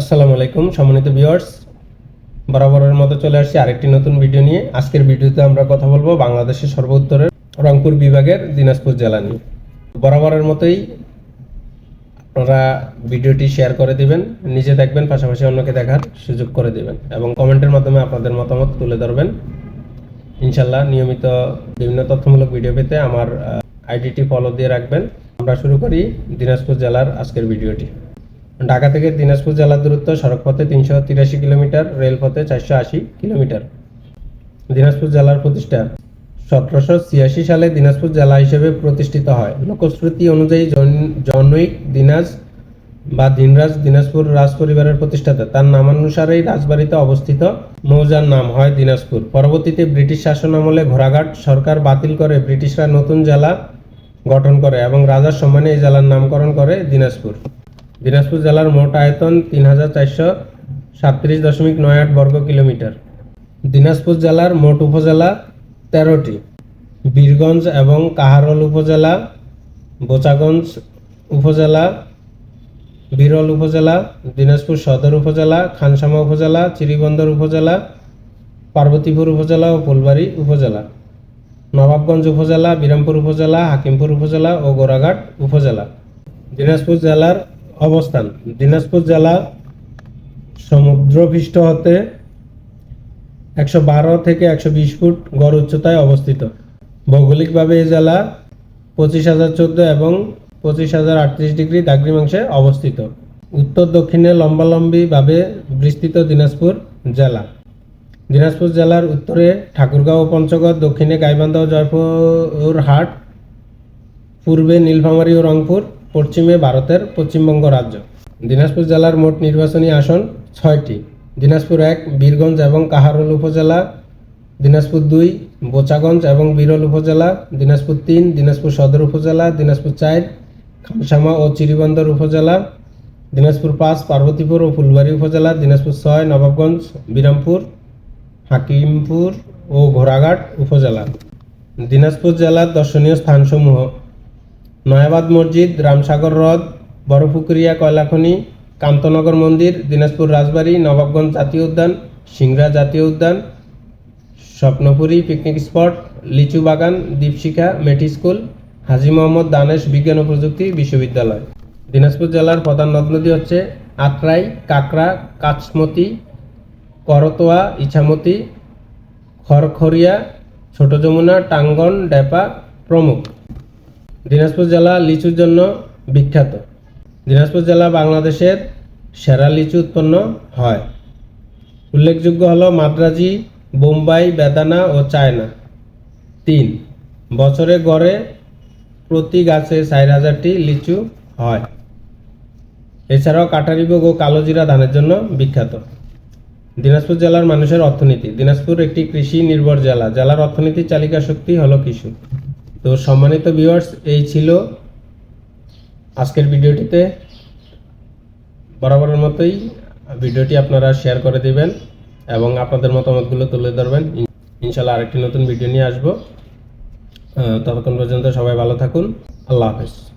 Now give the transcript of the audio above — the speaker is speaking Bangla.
আসসালামু আলাইকুম, সম্মানিত ভিউয়ার্স বরাবরের মতো চলে আসছি আরেকটি নতুন ভিডিও নিয়ে। আজকের ভিডিওতে আমরা কথা বলব বাংলাদেশের সর্বোত্তরের রংপুর বিভাগের দিনাজপুর জেলা নিয়ে। বরাবরের মতোই আপনারা ভিডিওটি শেয়ার করে দিবেন, নিজে দেখবেন, পাশাপাশি অন্যকে দেখার সুযোগ করে দিবেন এবং কমেন্টের মাধ্যমে আপনাদের মতামত তুলে ধরবেন। ইনশাল্লাহ নিয়মিত বিভিন্ন তথ্যমূলক ভিডিও পেতে আমার আইডিটি ফলো দিয়ে রাখবেন। আমরা শুরু করি দিনাজপুর জেলার আজকের ভিডিওটি ঢাকা থেকে দিনাজপুর জেলার দূরত্ব সড়কপথে তিনশো তিরাশি কিলোমিটার, রেলপথে চারশো আশি কিলোমিটার। দিনাজপুর জেলার প্রতিষ্ঠা সতেরোশো ছিয়াশি সালে দিনাজপুর জেলা হিসেবে প্রতিষ্ঠিত হয়। লোকশ্রুতি অনুযায়ী জন- জনৈক দিনাজ বা দিনরাজ দিনাজপুর রাজ পরিবারের প্রতিষ্ঠাতা। তার নামানুসারেই রাজবাড়িতে অবস্থিত মৌজার নাম হয় দিনাজপুর। পরবর্তীতে ব্রিটিশ শাসন আমলে ঘোড়াঘাট সরকার বাতিল করে ব্রিটিশরা নতুন জেলা গঠন করে এবং রাজার সম্মানে এই জেলার নামকরণ করে দিনাজপুর। দিনাজপুর জেলার মোট আয়তন তিন হাজার চারশো সাতত্রিশ দশমিক নয় আট বর্গ কিলোমিটার। দিনাজপুর জেলার মোট উপজেলা তেরোটি। বীরগঞ্জ এবং কাহারল উপজেলা, বোচাগঞ্জ উপজেলা, বিরল উপজেলা, দিনাজপুর সদর উপজেলা, খানসামা উপজেলা চিরিবন্দর উপজেলা, পার্বতীপুর উপজেলা ও ফুলবাড়ী উপজেলা। নবাবগঞ্জ উপজেলা, বিরামপুর উপজেলা, হাকিমপুর উপজেলা ও গোরাঘাট উপজেলা। দিনাজপুর জেলার অবস্থান। দিনাজপুর জেলা সমুদ্রপৃষ্ঠ হতে একশো বারো থেকে একশো বিশ ফুট গড় উচ্চতায় অবস্থিত। ভৌগোলিকভাবে এই জেলা পঁচিশ হাজার চোদ্দ এবং পঁচিশ হাজার আটত্রিশ ডিগ্রি দাগ্রিমাংশে অবস্থিত। উত্তর দক্ষিণে লম্বালম্বিভাবে বিস্তৃত দিনাজপুর জেলা। দিনাজপুর জেলার উত্তরে ঠাকুরগাঁও ও পঞ্চগড়, দক্ষিণে গাইবান্ধা জয়পুরহাট, পূর্বে নীলফামারী ও রংপুর পশ্চিমে ভারতের পশ্চিমবঙ্গ রাজ্য। দিনাজপুর জেলার মোট নির্বাচনী আসন ছয়টি। দিনাজপুর এক, বীরগঞ্জ এবং কাহারোল উপজেলা। দিনাজপুর দুই, বোচাগঞ্জ এবং বিরল উপজেলা। দিনাজপুর তিন, দিনাজপুর সদর উপজেলা। দিনাজপুর চার খামসামা ও চিরিবন্দর উপজেলা। দিনাজপুর পাঁচ, পার্বতীপুর ও ফুলবাড়ী উপজেলা। দিনাজপুর ছয়, নবাবগঞ্জ, বিরামপুর, হাকিমপুর ও ঘোড়াঘাট উপজেলা। দিনাজপুর জেলার দর্শনীয় স্থানসমূহ নয়াবাদ মসজিদ, রামসাগর হ্রদ, বড়পুকুরিয়া, কয়লাখনি, কান্তনগর মন্দির, দিনাজপুর রাজবাড়ি, নবাবগঞ্জ জাতীয় উদ্যান, সিংড়া জাতীয় উদ্যান, স্বপ্নপুরী পিকনিক স্পট লিচু বাগান, দীপশিখা, মেটি স্কুল, হাজি মোহাম্মদ দানেশ বিজ্ঞান ও প্রযুক্তি বিশ্ববিদ্যালয়। দিনাজপুর জেলার প্রধান নদ নদী হচ্ছে আত্রাই, কাকড়া, কাচমতি, করতোয়া, ইছামতি, খড়খড়িয়া, ছোট যমুনা, টাঙ্গন, ডেপা প্রমুখ। দিনাজপুর জেলা লিচুর জন্য বিখ্যাত। দিনাজপুর জেলা বাংলাদেশের সেরা লিচু উৎপন্ন হয়। উল্লেখযোগ্য হলো মাদ্রাজি, বোম্বাই, বেদানা ও চায়না। তিন, বছরে গড়ে প্রতি গাছে চার হাজারটি লিচু হয়। এছাড়াও কাটারিভোগ ও কালোজিরা ধানের জন্য বিখ্যাত। দিনাজপুর জেলার মানুষের অর্থনীতি। দিনাজপুর একটি কৃষি নির্ভর জেলা। জেলার অর্থনীতির চালিকা শক্তি হলো কৃষি। তো সম্মানিত ভিউয়ার্স এই ছিল আজকের ভিডিওটিতে। বরাবরের মতোই ভিডিওটি আপনারা শেয়ার করে দিবেন এবং আপনাদের মতামতগুলো তুলে ধরবেন। ইন- ইনশাল্লাহ আরেকটি নতুন ভিডিও নিয়ে আসব। ততক্ষণ পর্যন্ত সবাই ভালো থাকুন। আল্লাহ হাফেজ।